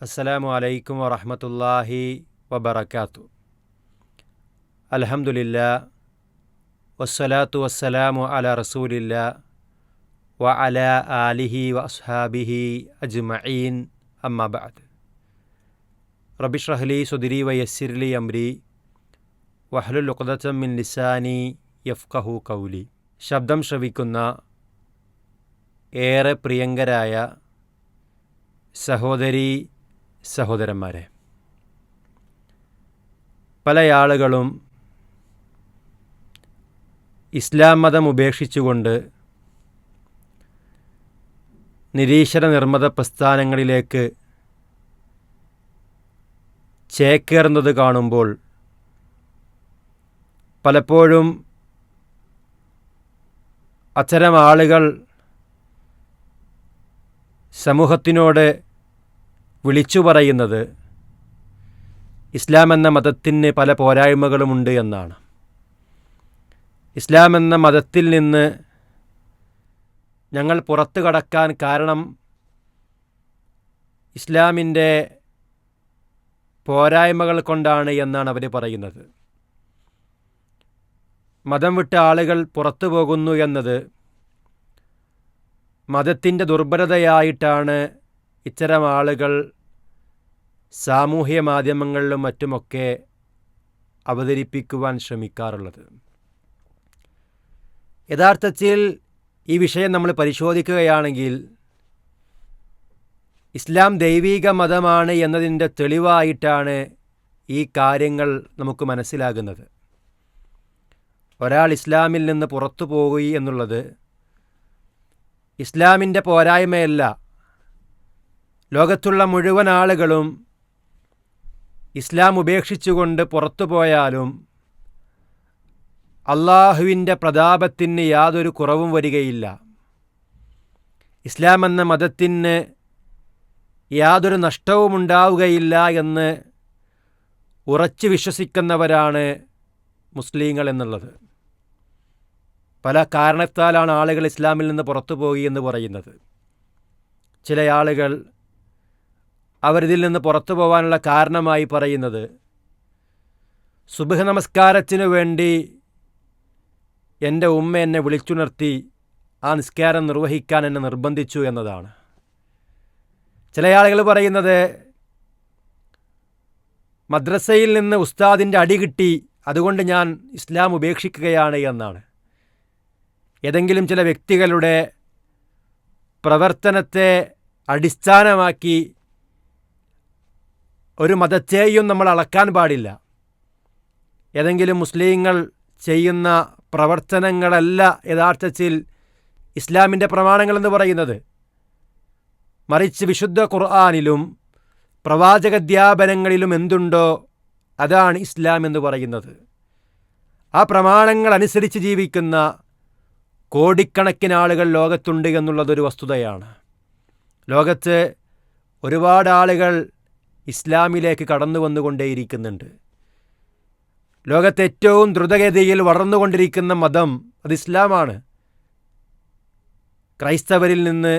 അസ്സലാമു അലൈക്കും വറഹമത്തല്ലാഹി വബർക്കാത്തു അലഹമുല്ല വസ്സലാത്തു വസ്സലാമു അല റസൂലില്ല വ അല ആലിഹി വസ്ഹാബിഹി അജ്മഈൻ അമ്മബാദ് റബിഷ്റഹ്ലി സുദിരി വയസ്സിർലി അംരി വഹ്ലുൽ ഉഖദത്തം മിൻ ലിസാനി യഫ്കഹു കൗലി ശബ്ദം ശ്രവിക്കുന്ന ഏറെ പ്രിയങ്കരായ സഹോദരി സഹോദരന്മാരെ പല ആളുകളും ഇസ്ലാം മതം ഉപേക്ഷിച്ചുകൊണ്ട് നിരീശ്വര നിർമ്മത പ്രസ്ഥാനങ്ങളിലേക്ക് ചേക്കേറുന്നത് കാണുമ്പോൾ പലപ്പോഴും അത്തരം ആളുകൾ സമൂഹത്തിനോട് വിളിച്ചു പറയുന്നത് ഇസ്ലാം എന്ന മതത്തിന് പല പോരായ്മകളുമുണ്ട് എന്നാണ്. ഇസ്ലാം എന്ന മതത്തിൽ നിന്ന് ഞങ്ങൾ പുറത്തു കടക്കാൻ കാരണം ഇസ്ലാമിന്റെ പോരായ്മകൾ കൊണ്ടാണ് എന്നാണ് അവർ പറയുന്നത്. മതം വിട്ട ആളുകൾ പുറത്തു പോകുന്നു എന്നത് മതത്തിന്റെ ദുർബലതയായിട്ടാണ് ഇത്തരം ആളുകൾ സാമൂഹ്യ മാധ്യമങ്ങളിലും മറ്റുമൊക്കെ അവതരിപ്പിക്കുവാൻ ശ്രമിക്കാറുള്ളത്. യഥാർത്ഥത്തിൽ ഈ വിഷയം നമ്മൾ പരിശോധിക്കുകയാണെങ്കിൽ ഇസ്ലാം ദൈവീക മതമാണ് എന്നതിന്റെ തെളിവായിട്ടാണ് ഈ കാര്യങ്ങൾ നമുക്ക് മനസ്സിലാകുന്നത്. ഒരാൾ ഇസ്ലാമിൽ നിന്ന് പുറത്തു പോകുക എന്നുള്ളത് ഇസ്ലാമിന്റെ പോരായ്മയല്ല ലോകത്തുള്ള മുഴുവൻ ആളുകളും ഇസ്ലാം ഉപേക്ഷിച്ചുകൊണ്ട് പുറത്തുപോയാലും അള്ളാഹുവിന്റെ പ്രതാപത്തിന് യാതൊരു കുറവും വരികയില്ല. ഇസ്ലാം എന്ന മതത്തിന് യാതൊരു നഷ്ടവും ഉണ്ടാവുകയില്ല എന്ന് ഉറച്ചു വിശ്വസിക്കുന്നവരാണ് മുസ്ലിങ്ങൾ എന്നുള്ളത്. പല കാരണത്താലാണ് ആളുകൾ ഇസ്ലാമിൽ നിന്ന് പുറത്തു എന്ന് പറയുന്നത്. ചില ആളുകൾ അവരിതിൽ നിന്ന് പുറത്തു പോകാനുള്ള കാരണമായി പറയുന്നത്. സുബഹ നമസ്കാരത്തിനു വേണ്ടി എന്റെ ഉമ്മ എന്നെ വിളിച്ചുണർത്തി ആ നിസ്കാരം നിർവഹിക്കാൻ എന്നെ നിർബന്ധിച്ചു എന്നതാണ്. ചില ആളുകൾ പറയുന്നത് മദ്രസയിൽ നിന്ന് ഉസ്താദിന്റെ അടി കിട്ടി അതുകൊണ്ട് ഞാൻ ഇസ്ലാം ഉപേക്ഷിക്കുകയാണ് എന്നാണ്. ഏതെങ്കിലും ചില വ്യക്തികളുടെ പ്രവർത്തനത്തെ അടിസ്ഥാനമാക്കി ഒരു മതത്തെയും നമ്മൾ അളക്കാൻ പാടില്ല. ഏതെങ്കിലും മുസ്ലിങ്ങൾ ചെയ്യുന്ന പ്രവർത്തനങ്ങളല്ല യഥാർത്ഥത്തിൽ ഇസ്ലാമിന്റെ പ്രമാണങ്ങളെന്ന് പറയുന്നത്. മറിച്ച് വിശുദ്ധ ഖുർആാനിലും പ്രവാചകധ്യാപനങ്ങളിലും എന്തുണ്ടോ അതാണ് ഇസ്ലാം എന്ന് പറയുന്നത്. ആ പ്രമാണങ്ങൾ അനുസരിച്ച് ജീവിക്കുന്ന കോടിക്കണക്കിന് ആളുകൾ ലോകത്തുണ്ട് എന്നുള്ളതൊരു വസ്തുതയാണ്. ലോകത്ത് ഒരുപാട് ആളുകൾ ഇസ്ലാമിലേക്ക് കടന്നു വന്നുകൊണ്ടേയിരിക്കുന്നുണ്ട് ലോകത്തെ ഏറ്റവും ദ്രുതഗതിയിൽ വളർന്നുകൊണ്ടിരിക്കുന്ന മതം അത് ഇസ്ലാമാണ്. ക്രൈസ്തവരിൽ നിന്ന്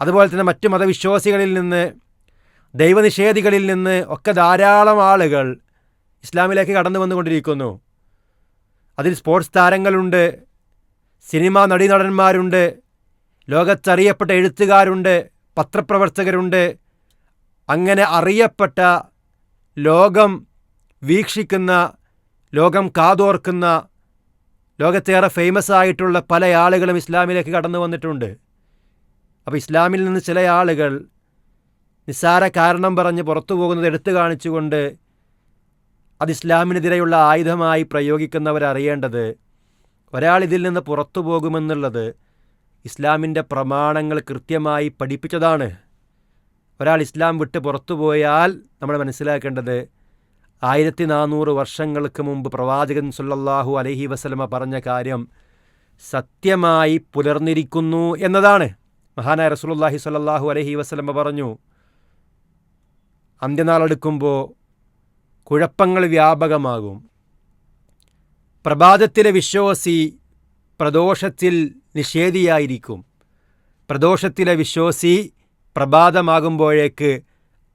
അതുപോലെ തന്നെ മറ്റു മതവിശ്വാസികളിൽ നിന്ന് ദൈവനിഷേധികളിൽ നിന്ന് ഒക്കെ ധാരാളം ആളുകൾ ഇസ്ലാമിലേക്ക് കടന്നു വന്നുകൊണ്ടിരിക്കുന്നു അതിൽ സ്പോർട്സ് താരങ്ങളുണ്ട് സിനിമാ നടീനടന്മാരുണ്ട് ലോകത്തറിയപ്പെട്ട എഴുത്തുകാരുണ്ട് പത്രപ്രവർത്തകരുണ്ട് അങ്ങനെ അറിയപ്പെട്ട ലോകം വീക്ഷിക്കുന്ന ലോകം കാതോർക്കുന്ന ലോകത്തേറെ ഫേമസ് ആയിട്ടുള്ള പല ആളുകളും ഇസ്ലാമിലേക്ക് കടന്നു വന്നിട്ടുണ്ട്. അപ്പോൾ ഇസ്ലാമിൽ നിന്ന് ചില ആളുകൾ നിസ്സാര കാരണം പറഞ്ഞ് പുറത്തു പോകുന്നത് എടുത്തു കാണിച്ചുകൊണ്ട് അത് ഇസ്ലാമിനെതിരെയുള്ള ആയുധമായി പ്രയോഗിക്കുന്നവരറിയേണ്ടത് ഒരാൾ ഇതിൽ നിന്ന് പുറത്തു പോകുമെന്നുള്ളത് ഇസ്ലാമിന്റെ പ്രമാണങ്ങൾ കൃത്യമായി പഠിപ്പിച്ചതാണ്. ഒരാൾ ഇസ്ലാം വിട്ട് പുറത്തു പോയാൽ നമ്മൾ മനസ്സിലാക്കേണ്ടത് ആയിരത്തി നാനൂറ് വർഷങ്ങൾക്ക് മുമ്പ് പ്രവാചകൻ സുല്ലാഹു അലഹി വസലമ പറഞ്ഞ കാര്യം സത്യമായി പുലർന്നിരിക്കുന്നു എന്നതാണ്. മഹാനായ റസൂലുല്ലാഹി സ്വല്ലല്ലാഹു അലഹി വസലമ പറഞ്ഞു അന്ത്യനാളെടുക്കുമ്പോൾ കുഴപ്പങ്ങൾ വ്യാപകമാകും. പ്രഭാതത്തിലെ വിശ്വാസി പ്രദോഷത്തിൽ നിഷേധിയായിരിക്കും. പ്രദോഷത്തിലെ വിശ്വാസി പ്രഭാതമാകുമ്പോഴേക്ക്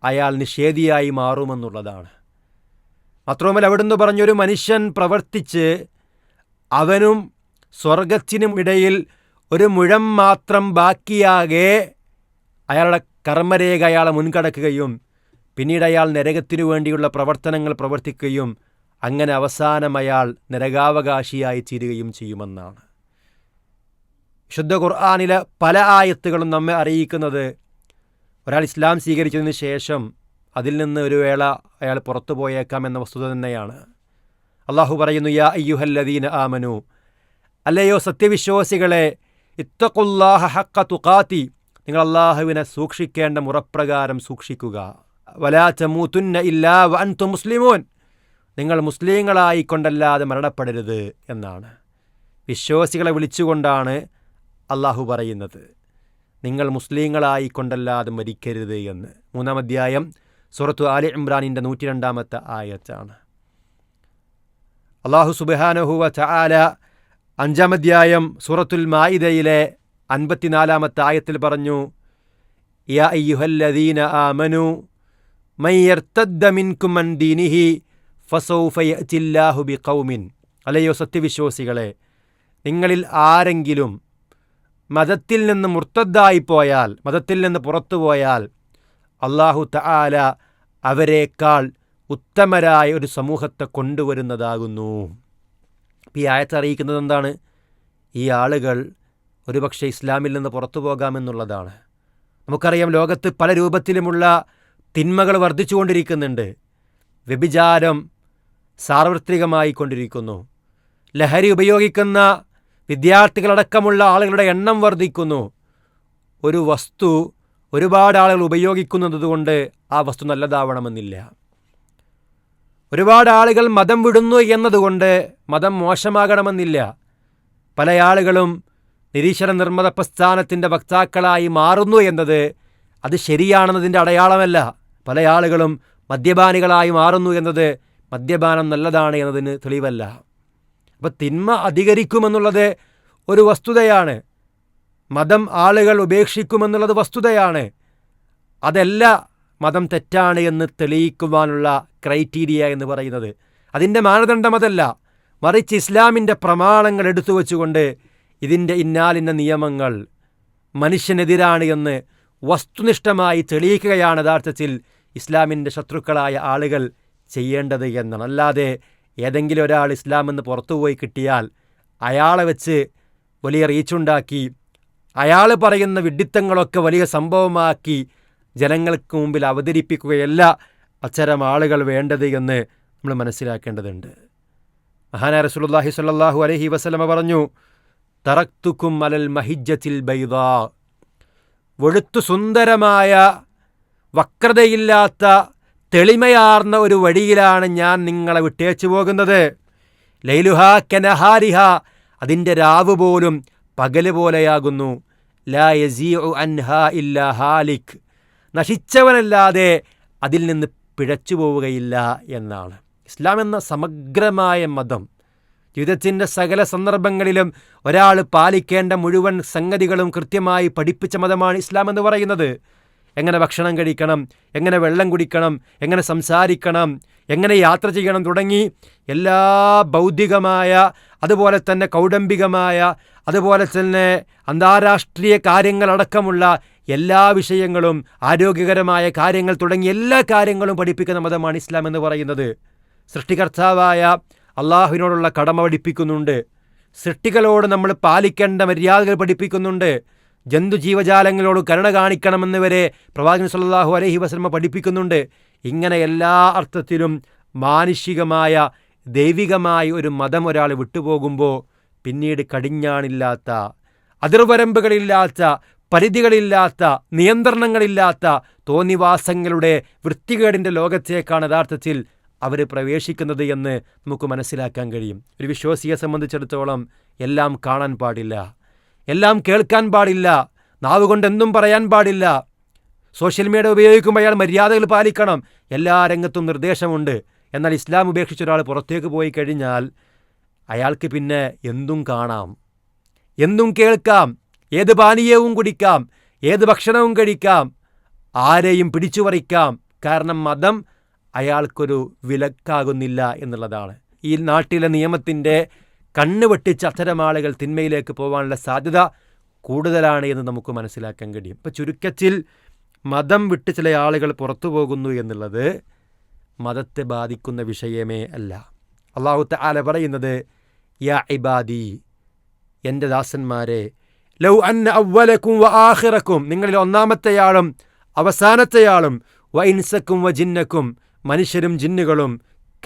അയാൾ നിഷേധിയായി മാറുമെന്നുള്ളതാണ്. മാത്രവുമല്ല അവിടുന്ന് പറഞ്ഞൊരു മനുഷ്യൻ പ്രവർത്തിച്ച് അവനും സ്വർഗത്തിനും ഇടയിൽ ഒരു മുഴം മാത്രം ബാക്കിയാകെ അയാളുടെ കർമ്മരേഖ അയാളെ മുൻകടക്കുകയും പിന്നീട് അയാൾ നരകത്തിനു വേണ്ടിയുള്ള പ്രവർത്തനങ്ങൾ പ്രവർത്തിക്കുകയും അങ്ങനെ അവസാനം അയാൾ നരകാവകാശിയായി തീരുകയും ചെയ്യുമെന്നാണ്. ശുദ്ധ ഖുർആാനിലെ പല ആയത്തുകളും നമ്മെ അറിയിക്കുന്നത് ഒരാൾ ഇസ്ലാം സ്വീകരിച്ചതിന് ശേഷം അതിൽ നിന്ന് ഒരു വേള അയാൾ പുറത്തു പോയേക്കാം എന്ന വസ്തുത തന്നെയാണ്. അള്ളാഹു പറയുന്നു യാ അയ്യുഹല്ലദീന ആമനു അല്ലയോ സത്യവിശ്വാസികളെ ഇത്തഖുല്ലാഹ ഹക്ക തുഖാത്തി നിങ്ങൾ അള്ളാഹുവിനെ സൂക്ഷിക്കേണ്ട മുറപ്രകാരം സൂക്ഷിക്കുക. വലാ ചമൂത്തുന്ന ഇല്ലാ വൻതു മുസ്ലിമോൻ നിങ്ങൾ മുസ്ലിങ്ങളായിക്കൊണ്ടല്ലാതെ മരണപ്പെടരുത് എന്നാണ്. വിശ്വാസികളെ വിളിച്ചുകൊണ്ടാണ് അള്ളാഹു പറയുന്നത്. നിങ്ങൾ മുസ്ലിങ്ങളായിക്കൊണ്ടല്ലാതെ മരിക്കരുത് എന്ന്. മൂന്നാം അധ്യായം സുറത്തു ആലി ഇമ്രാനിന്റെ നൂറ്റി രണ്ടാമത്തെ ആയത്താണ്. അള്ളാഹു സുബാനഹുവ ചാല അഞ്ചാം അധ്യായം സൂറത്തുൽ മായിദയിലെ അൻപത്തിനാലാമത്തെ ആയത്തിൽ പറഞ്ഞു യാ അയ്യുഹല്ലദീന ദീനിഹി അല്ലയോ സത്യവിശ്വാസികളെ നിങ്ങളിൽ ആരെങ്കിലും മതത്തിൽ നിന്ന് മുർത്തദ്ദായി പോയാൽ മതത്തിൽ നിന്ന് പുറത്തു പോയാൽ അള്ളാഹു തആല അവരെക്കാൾ ഉത്തമരായ ഒരു സമൂഹത്തെ കൊണ്ടുവരുന്നതാകുന്നു. ഈ ആയത്ത് അറിയിക്കുന്നത് എന്താണ്? ഈ ആളുകൾ ഒരുപക്ഷെ ഇസ്ലാമിൽ നിന്ന് പുറത്തു പോകാമെന്നുള്ളതാണ് നമുക്കറിയാം ലോകത്ത് പല രൂപത്തിലുമുള്ള തിന്മകൾ വർദ്ധിച്ചുകൊണ്ടിരിക്കുന്നുണ്ട് വ്യഭിചാരം സാർവത്രികമായി കൊണ്ടിരിക്കുന്നു. ലഹരി ഉപയോഗിക്കുന്ന വിദ്യാർത്ഥികളടക്കമുള്ള ആളുകളുടെ എണ്ണം വർദ്ധിക്കുന്നു. ഒരു വസ്തു ഒരുപാട് ആളുകൾ ഉപയോഗിക്കുന്നതുകൊണ്ട് ആ വസ്തു നല്ലതാവണമെന്നില്ല. ഒരുപാട് ആളുകൾ മതം വിടുന്നു എന്നതുകൊണ്ട് മതം മോശമാകണമെന്നില്ല. പല ആളുകളും നിരീശ്വര നിർമ്മത പ്രസ്ഥാനത്തിന്റെ വക്താക്കളായി മാറുന്നു എന്നത് അത് ശരിയാണെന്നതിന്റെ അടയാളമല്ല. പല ആളുകളും മദ്യപാനികളായി മാറുന്നു എന്നത് മദ്യപാനം നല്ലതാണ് എന്നതിന് തെളിവല്ല. അപ്പോൾ തിന്മ അധികരിക്കുമെന്നുള്ളത് ഒരു വസ്തുതയാണ്. മതം ആളുകൾ ഉപേക്ഷിക്കുമെന്നുള്ളത് വസ്തുതയാണ്. അതല്ല മതം തെറ്റാണ് എന്ന് തെളിയിക്കുവാനുള്ള ക്രൈറ്റീരിയ എന്ന് പറയുന്നത്. അതിന്റെ മാനദണ്ഡം അതല്ല. മറിച്ച് ഇസ്ലാമിന്റെ പ്രമാണങ്ങൾ എടുത്തു വച്ചുകൊണ്ട് ഇതിന്റെ ഇന്നാലിന്ന നിയമങ്ങൾ മനുഷ്യനെതിരാണ് എന്ന് വസ്തുനിഷ്ഠമായി തെളിയിക്കുകയാണ് യഥാർത്ഥത്തിൽ ഇസ്ലാമിന്റെ ശത്രുക്കളായ ആളുകൾ ചെയ്യേണ്ടത് എന്നാണ്. അല്ലാതെ ഏതെങ്കിലും ഒരാൾ ഇസ്ലാം എന്ന് പുറത്തുപോയി കിട്ടിയാൽ അയാളെ വെച്ച് വലിയ റീച്ചുണ്ടാക്കി അയാൾ പറയുന്ന വിഡിത്തങ്ങളൊക്കെ വലിയ സംഭവമാക്കി ജനങ്ങൾക്ക് മുമ്പിൽ അവതരിപ്പിക്കുകയല്ല അച്ചരം ആളുകൾ വേണ്ടത് എന്ന് നമ്മൾ മനസ്സിലാക്കേണ്ടതുണ്ട്. മഹാന റസൂലുള്ളാഹി സ്വല്ലല്ലാഹു അലൈഹി വസല്ലമ പറഞ്ഞു തറക്തുക്കും അലൽ മഹിജ്ജത്തിൽ ബൈദ. വെളുത്തു സുന്ദരമായ വക്രതയില്ലാത്ത തെളിമയാർന്ന ഒരു വഴിയിലാണ് ഞാൻ നിങ്ങളെ വിട്ടേച്ചു പോകുന്നത്. ലൈലുഹ കനഹാരിഹ അതിന്റെ രാവ് പോലും പകൽ പോലെയാകുന്നു. ലാ യസീഉ നശിച്ചവനല്ലാതെ അതിൽ നിന്ന് പിഴച്ചു പോവുകയില്ല എന്നാണ്. ഇസ്ലാം എന്ന സമഗ്രമായ മതം. ജീവിതത്തിന്റെ സകല സന്ദർഭങ്ങളിലും ഒരാൾ പാലിക്കേണ്ട മുഴുവൻ സംഗതികളും കൃത്യമായി പഠിപ്പിച്ച മതമാണ് ഇസ്ലാം എന്ന് പറയുന്നത്. എങ്ങനെ ഭക്ഷണം കഴിക്കണം എങ്ങനെ വെള്ളം കുടിക്കണം എങ്ങനെ സംസാരിക്കണം എങ്ങനെ യാത്ര ചെയ്യണം തുടങ്ങി എല്ലാ ബൗദ്ധികമായ അതുപോലെ തന്നെ കൗടംബികമായ അതുപോലെ തന്നെ അന്താരാഷ്ട്രീയ കാര്യങ്ങളടക്കമുള്ള എല്ലാ വിഷയങ്ങളും ആരോഗ്യകരമായ കാര്യങ്ങൾ തുടങ്ങി എല്ലാ കാര്യങ്ങളും പഠിപ്പിക്കുന്ന മതമാണ് ഇസ്ലാം എന്ന് പറയുന്നത്. സൃഷ്ടികർത്താവായ അള്ളാഹുവിനോടുള്ള കടമ പഠിപ്പിക്കുന്നുണ്ട്. സൃഷ്ടികളോട് നമ്മൾ പാലിക്കേണ്ട മര്യാദകൾ പഠിപ്പിക്കുന്നുണ്ട്. ജന്തുജീവജാലങ്ങളോട് കരുണ കാണിക്കണമെന്ന് വരെ പ്രവാചകൻ സല്ലല്ലാഹു അലൈഹി വസല്ലമ പഠിപ്പിക്കുന്നുണ്ട്. ഇങ്ങനെ എല്ലാ അർത്ഥത്തിലും മാനുഷികമായ ദൈവികമായ ഒരു മതം ഒരാൾ വിട്ടുപോകുമ്പോൾ പിന്നീട് കടിഞ്ഞാണില്ലാത്ത അതിർവരമ്പുകളില്ലാത്ത പരിധികളില്ലാത്ത നിയന്ത്രണങ്ങളില്ലാത്ത തോന്നിവാസങ്ങളുടെ വൃത്തികേടിന്റെ ലോകത്തേക്കാണ് യഥാർത്ഥത്തിൽ അവർ പ്രവേശിക്കുന്നത് എന്ന് നമുക്ക് മനസ്സിലാക്കാൻ കഴിയും. ഒരു വിശ്വാസിയെ സംബന്ധിച്ചിടത്തോളം എല്ലാം കാണാൻ പാടില്ല. എല്ലാം കേൾക്കാൻ പാടില്ല. നാവ് കൊണ്ട് എന്തും പറയാൻ പാടില്ല. സോഷ്യൽ മീഡിയ ഉപയോഗിക്കുമ്പോൾ അയാൾ മര്യാദകൾ പാലിക്കണം. എല്ലാ രംഗത്തും നിർദ്ദേശമുണ്ട്. എന്നാൽ ഇസ്ലാം ഉപേക്ഷിച്ച ഒരാൾ പുറത്തേക്ക് പോയി കഴിഞ്ഞാൽ അയാൾക്ക് പിന്നെ എന്തും കാണാം. എന്തും കേൾക്കാം. ഏത് പാനീയവും കുടിക്കാം. ഏത് ഭക്ഷണവും കഴിക്കാം. ആരെയും പിടിച്ചു പറിക്കാം കാരണം മതം അയാൾക്കൊരു വിലക്കാകുന്നില്ല എന്നുള്ളതാണ്. ഈ നാട്ടിലെ നിയമത്തിന്റെ കണ്ണ് വെട്ടിച്ച് അത്തരം ആളുകൾ തിന്മയിലേക്ക് പോകാനുള്ള സാധ്യത കൂടുതലാണ് എന്ന് നമുക്ക് മനസ്സിലാക്കാൻ കഴിയും. ഇപ്പോൾ ചുരുക്കത്തിൽ മതം വിട്ട് ചില ആളുകൾ പുറത്തു പോകുന്നു എന്നുള്ളത് മതത്തെ ബാധിക്കുന്ന വിഷയമേ അല്ല. അള്ളാഹുത്ത ആല പറയുന്നത് യാ ഇബാദി എന്റെ ദാസന്മാരെ ലൗ അന്ന അവലക്കും വ ആഹിറക്കും നിങ്ങളിൽ ഒന്നാമത്തെയാളും അവസാനത്തെയാളും വ ഇൻസക്കും വ ജിന്നക്കും മനുഷ്യരും ജിന്നുകളും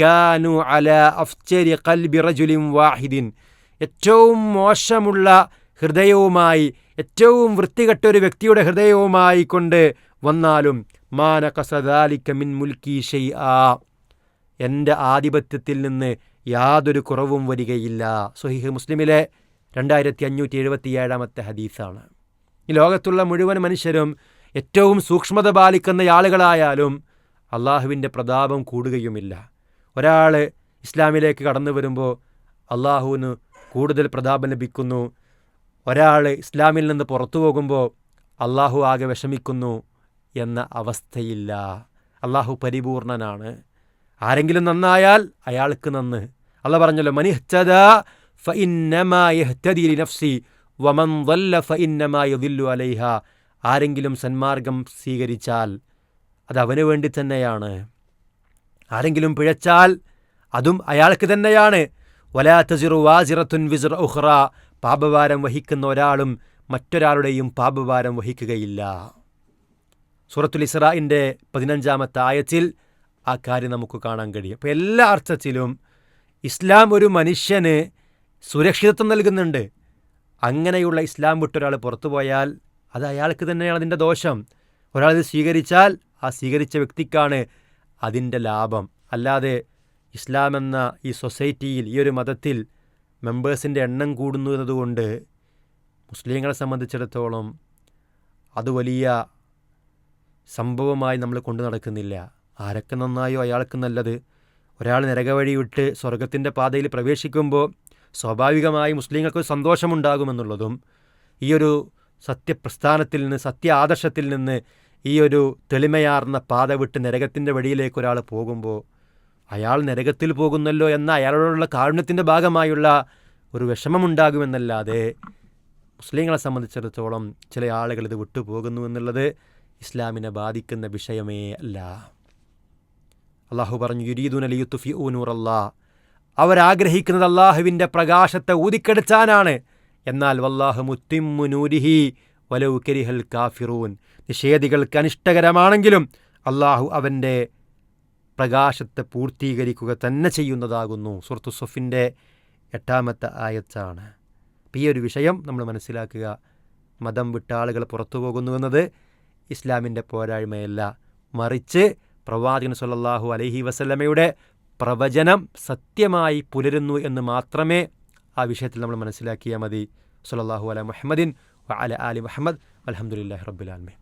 കാനു അല അഫ്ചരി കൽബി റജുലിം വാഹിദിൻ ഏറ്റവും മോശമുള്ള ഹൃദയവുമായി ഏറ്റവും വൃത്തികെട്ട ഒരു വ്യക്തിയുടെ ഹൃദയവുമായി കൊണ്ട് വന്നാലും മാന കസദാലിക്ക മിൻ മുൽക്കി ഷെയ് ആ എന്റെ ആധിപത്യത്തിൽ നിന്ന് യാതൊരു കുറവും വരികയില്ല. സുഹിഹ് മുസ്ലിമിലെ രണ്ടായിരത്തി അഞ്ഞൂറ്റി എഴുപത്തി ഏഴാമത്തെ ഹദീസാണ്. ഈ ലോകത്തുള്ള മുഴുവൻ മനുഷ്യരും ഏറ്റവും സൂക്ഷ്മത പാലിക്കുന്ന ആളുകളായാലും അള്ളാഹുവിന്റെ പ്രതാപം കൂടുകയുമില്ല. ഒരാൾ ഇസ്ലാമിലേക്ക് കടന്നു വരുമ്പോൾ അള്ളാഹുവിന് കൂടുതൽ പ്രതാപം ലഭിക്കുന്നു. ഒരാൾ ഇസ്ലാമിൽ നിന്ന് പുറത്തു പോകുമ്പോൾ അള്ളാഹു ആകെ വിഷമിക്കുന്നു എന്ന അവസ്ഥയില്ല. അള്ളാഹു പരിപൂർണനാണ്. ആരെങ്കിലും നന്നായാൽ അയാൾക്ക് നന്ന്. അല്ല പറഞ്ഞല്ലോ മനിഹ്തദ നഫ്സി വമൻ അലൈഹ. ആരെങ്കിലും സന്മാർഗം സ്വീകരിച്ചാൽ അത് അവന് വേണ്ടി തന്നെയാണ്. ആരെങ്കിലും പിഴച്ചാൽ അതും അയാൾക്ക് തന്നെയാണ്. വലാ തസിറു വാസിറത്തുൻ വിസിർ ഉഹ്റ പാപഭാരം വഹിക്കുന്ന ഒരാളും മറ്റൊരാളുടെയും പാപഭാരം വഹിക്കുകയില്ല. സൂറത്തുൽ ഇസ്രായിന്റെ പതിനഞ്ചാമത്തെ ആയത്തിൽ ആ കാര്യം നമുക്ക് കാണാൻ കഴിയും. അപ്പോൾ എല്ലാ അർത്ഥത്തിലും ഇസ്ലാം ഒരു മനുഷ്യന് സുരക്ഷിതത്വം നൽകുന്നുണ്ട്. അങ്ങനെയുള്ള ഇസ്ലാം വിട്ടൊരാൾ പുറത്തു പോയാൽ അത് അയാൾക്ക് തന്നെയാണ് അതിന്റെ ദോഷം. ഒരാളത് സ്വീകരിച്ചാൽ ആ സ്വീകരിച്ച വ്യക്തിക്കാണ് അതിന്റെ ലാഭം. അല്ലാതെ ഇസ്ലാം എന്ന ഈ സൊസൈറ്റിയിൽ ഈ ഒരു മതത്തിൽ മെമ്പേഴ്സിന്റെ എണ്ണം കൂടുന്നു എന്നതുകൊണ്ട് മുസ്ലിങ്ങളെ സംബന്ധിച്ചിടത്തോളം അത് വലിയ സംഭവമായി നമ്മൾ കൊണ്ടു നടക്കുന്നില്ല. ആരൊക്കെ നന്നായോ അയാൾക്ക് നല്ലത്. ഒരാൾ നരകവഴി വിട്ട് സ്വർഗത്തിന്റെ പാതയിൽ പ്രവേശിക്കുമ്പോൾ സ്വാഭാവികമായി മുസ്ലിങ്ങൾക്ക് സന്തോഷമുണ്ടാകുമെന്നുള്ളതും ഈ ഒരു സത്യപ്രസ്ഥാനത്തിൽ നിന്ന് സത്യ ആദർശത്തിൽ നിന്ന് ഈ ഒരു തെളിമയാർന്ന പാത വിട്ട് നരകത്തിന്റെ വഴിയിലേക്ക് ഒരാൾ പോകുമ്പോൾ അയാൾ നരകത്തിൽ പോകുന്നല്ലോ എന്ന അയാളോടുള്ള കാരുണ്യത്തിന്റെ ഭാഗമായുള്ള ഒരു വിഷമമുണ്ടാകുമെന്നല്ലാതെ മുസ്ലിങ്ങളെ സംബന്ധിച്ചിടത്തോളം ചില ആളുകൾ ഇത് വിട്ടുപോകുന്നു എന്നുള്ളത് ഇസ്ലാമിനെ ബാധിക്കുന്ന വിഷയമേ അല്ല. അള്ളാഹു പറഞ്ഞു യുരീദുൻ അലി യുത്തുഫി അള്ളാ അവരാഗ്രഹിക്കുന്നത് അള്ളാഹുവിന്റെ പ്രകാശത്തെ ഊതിക്കെടുത്താനാണ്. എന്നാൽ വല്ലാഹു മുത്തിമുനൂരിഹി വലൗ കരിഹൽ കാഫിറൂൻ. നിഷേധികൾക്ക് അനിഷ്ടകരമാണെങ്കിലും അള്ളാഹു അവന്റെ പ്രകാശത്തെ പൂർത്തീകരിക്കുക തന്നെ ചെയ്യുന്നതാകുന്നു. സുഹൃത്തു സുഫിന്റെ എട്ടാമത്തെ ആയത്താണ്. അപ്പം ഈ ഒരു വിഷയം നമ്മൾ മനസ്സിലാക്കുക. മതം വിട്ട ആളുകൾ പുറത്തു പോകുന്നു എന്നത് ഇസ്ലാമിന്റെ പോരായ്മയല്ല. മറിച്ച് പ്രവാചകൻ സുല്ലാഹു അലഹി വസല്ലമയുടെ പ്രവചനം സത്യമായി പുലരുന്നു എന്ന് മാത്രമേ ആ വിഷയത്തിൽ നമ്മൾ മനസ്സിലാക്കിയാൽ മതി. സുല്ലാഹു അല മുഹമ്മദിൻ വ അല ആലി മുഹമ്മദ് അലഹമുല്ലാ റബ്ബുലാൽമേ